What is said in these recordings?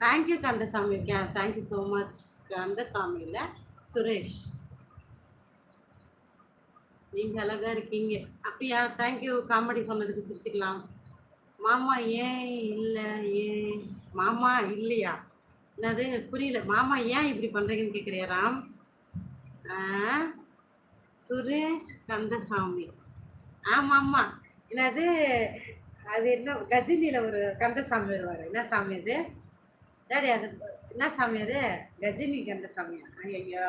Thank you Kandasamy thank you so much Kandasamy இல்லை சுரேஷ் நீங்கள் அழகாக இருக்கீங்க. அப்படியா தேங்க்யூ காமெடி சொன்னதுக்கு சிரிச்சுக்கலாம். மாமா ஏன் இல்லை ஏன்? மாமா இல்லையா? என்னது? புரியல. மாமா ஏன் இப்படி பண்ணுறீங்கன்னு கேட்குறியா ராம். சுரேஷ் கந்தசாமி. ஆமாம் ஆமாம் என்னது? அது என்ன கஜினியில் ஒரு கந்தசாமி வருவார். என்ன சாமி அது? டாடி அது என்ன சாமி அது? கஜினி கந்தசாமியா ஐயோ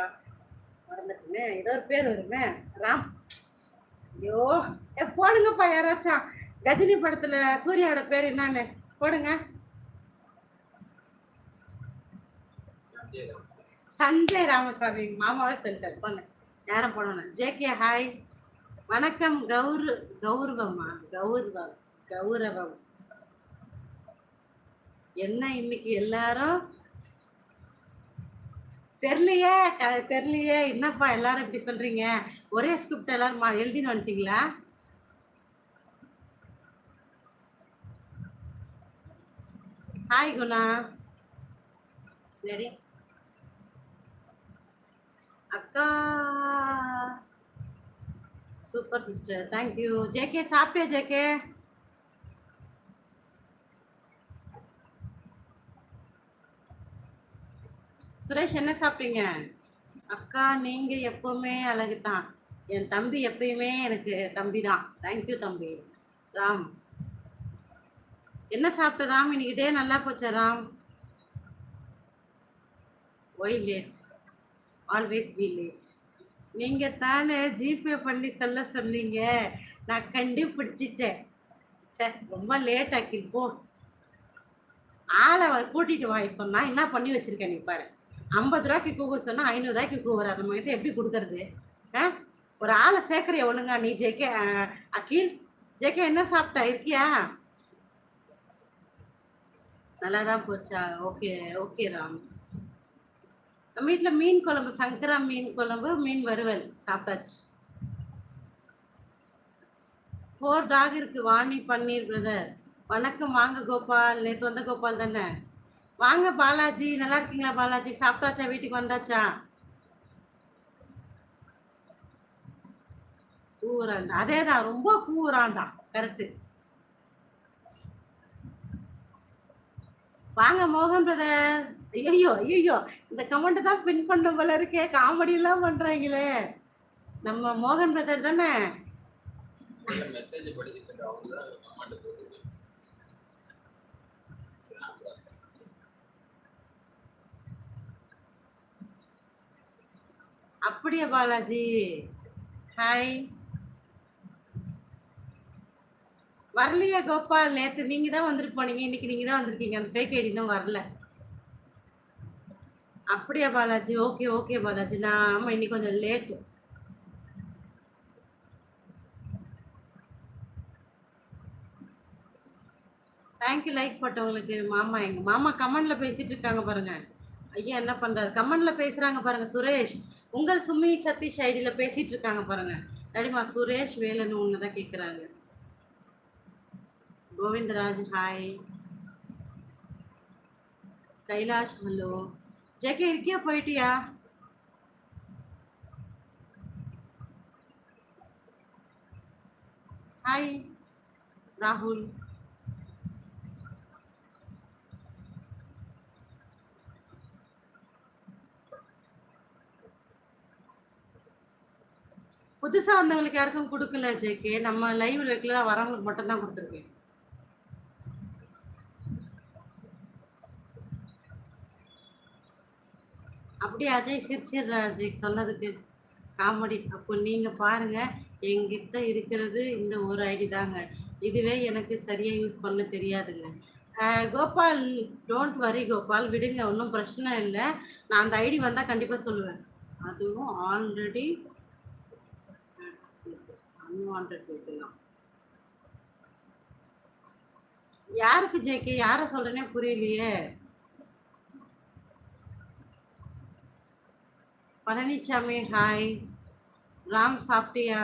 மறந்துட்டுமே ஏதோ ஒரு பேர் வருமே. ராம். ஐயோ ஏ போடுங்கப்பா யாராச்சும். கஜினி படத்துல சூர்யாவோட பேர் என்னன்னு போடுங்க. சஞ்சய் ராமசாமி. மாமாவே சொல்லிட்டாரு. போங்க. யாரும் போடணும்? ஜேகே ஹாய். வணக்கம். கௌரு கௌரவமா? கௌரவம். கௌரவம். என்ன இன்னைக்கு எல்லாரும்? தெரியலையே க- தெரியலையே. என்னப்பா எல்லாரும் இப்படி சொல்றீங்க? ஒரே ஸ்கிரிப்ட் எல்லாரும்? எழுதின்னு வந்துட்டீங்களா? ஹாய் குணா. ரெடி அக்கா. Super sister thank you JK சாப்பிட்டியா ஜேகே சுரேஷ் என்ன சாப்பிட்டீங்க? அக்கா நீங்க எப்பவுமே அழகு தான் என் தம்பி எப்பயுமே எனக்கு தம்பி தான் தேங்க்யூ தம்பி. ராம். என்ன சாப்பிட்ட ராம்? இன்னைக்கு டே நல்லா போச்சா Ram? Why late always be late நீங்க தானே ஜிபே பண்ணி சொல்ல சொன்னீங்க. நான் கண்டுபிடிச்சிட்டேன். சே ரொம்ப லேட் ஆக்கி போ. ஆளை வ- கூட்டிட்டு வாய் சொன்னா என்ன பண்ணி வச்சிருக்க நீ பாரு. ஐம்பது ரூபாய்க்கு கூகு சொன்னால் ஐநூறு ரூபாய்க்கு கூவுறாரு நம்ம கிட்ட எப்படி கொடுக்கறது? ஆ? ஒரு ஆளை சேர்க்கறிய ஒழுங்கா. நீ ஜேகே அகில் ஜேகே என்ன சாப்பிட்டா? இருக்கியா? நல்லா தான் போச்சா? Okay okay Ram. நம்ம வீட்டில் மீன் குழம்பு சங்கரா மீன் குழம்பு மீன் வறுவல் சாப்பிட்டாச்சு. ஃபோர் டாக் இருக்கு. வாணி பன்னீர் பிரதர் வணக்கம். வாங்க கோபால். நேற்று வந்த கோபால் தானே? வாங்க பாலாஜி நல்லா இருக்கீங்களா பாலாஜி? சாப்பிட்டாச்சா? வீட்டுக்கு வந்தாச்சா? கூவுறான்டா. அதே தான் ரொம்ப கூவுறான்டா. கரெக்டு வாங்க மோகன் பிரதர் ஐயோ ஐயோ இந்த கமெண்ட் தான் பின் பண்ண போல இருக்கே. காமெடி எல்லாம் பண்றாங்களே. நம்ம மோகன் பிரதர் தானே மெசேஜ் படிச்சுட்டு இருக்க அவங்க தான் கமெண்ட் போட்டு அப்படியா பாலாஜி? ஹாய் வரலையா கோபால் நேத்து? நீங்க தான் வந்துட்டு போனீங்க. இன்னைக்கு நீங்க தான் வந்திருக்கீங்க. அந்த ஃபேக் ஐடி இன்னும் வரல. அப்படியா பாலாஜி? Okay okay Balaji. நான் ஆமா இன்னைக்கு கொஞ்சம் லேட்டு தேங்க்யூ லைக் போட்டவங்களுக்கு மாமா எங்க மாமா கமெண்ட்ல பேசிட்டு இருக்காங்க பாருங்க. ஐயா என்ன பண்றாரு? கமெண்ட்ல பேசுறாங்க பாருங்க சுரேஷ். உங்கள் சுமி சதீஷ் ஐடியில பேசிட்டு இருக்காங்க பாருங்க. நடிமா சுரேஷ் வேலன்னு ஒண்ணுதான் கேக்குறாங்க. கோவிந்தராஜ் ஹாய் கைலாஷ் ஹலோ ஜெகே இருக்கியா? போயிட்டியா? ஹாய் ராகுல். புதுசா வந்தவங்களுக்கு யாருக்கும் கொடுக்கல ஜேகே நம்ம லைவ் இருக்கல வரவங்களுக்கு மட்டும் தான் கொடுத்துருக்கேன். அப்படியே அஜய் சிரிச்சிடுற அஜய் சொன்னதுக்கு. காமெடி அப்போ நீங்கள் பாருங்கள் எங்கிட்ட இருக்கிறது இந்த ஒரு ஐடி தாங்க. இதுவே எனக்கு சரியாக யூஸ் பண்ண தெரியாதுங்க. கோபால் டோன்ட் வரி கோபால் விடுங்க ஒன்றும் பிரச்சனை இல்லை. நான் அந்த ஐடி வந்தால் கண்டிப்பாக சொல்லுவேன். அதுவும் ஆல்ரெடி அன்வான்ட் இருக்கலாம் யாருக்கு ஜேகே யாரை சொல்றேனே புரியலையே. பழனிசாமி ஹாய் ராம் சாப்பிட்டியா?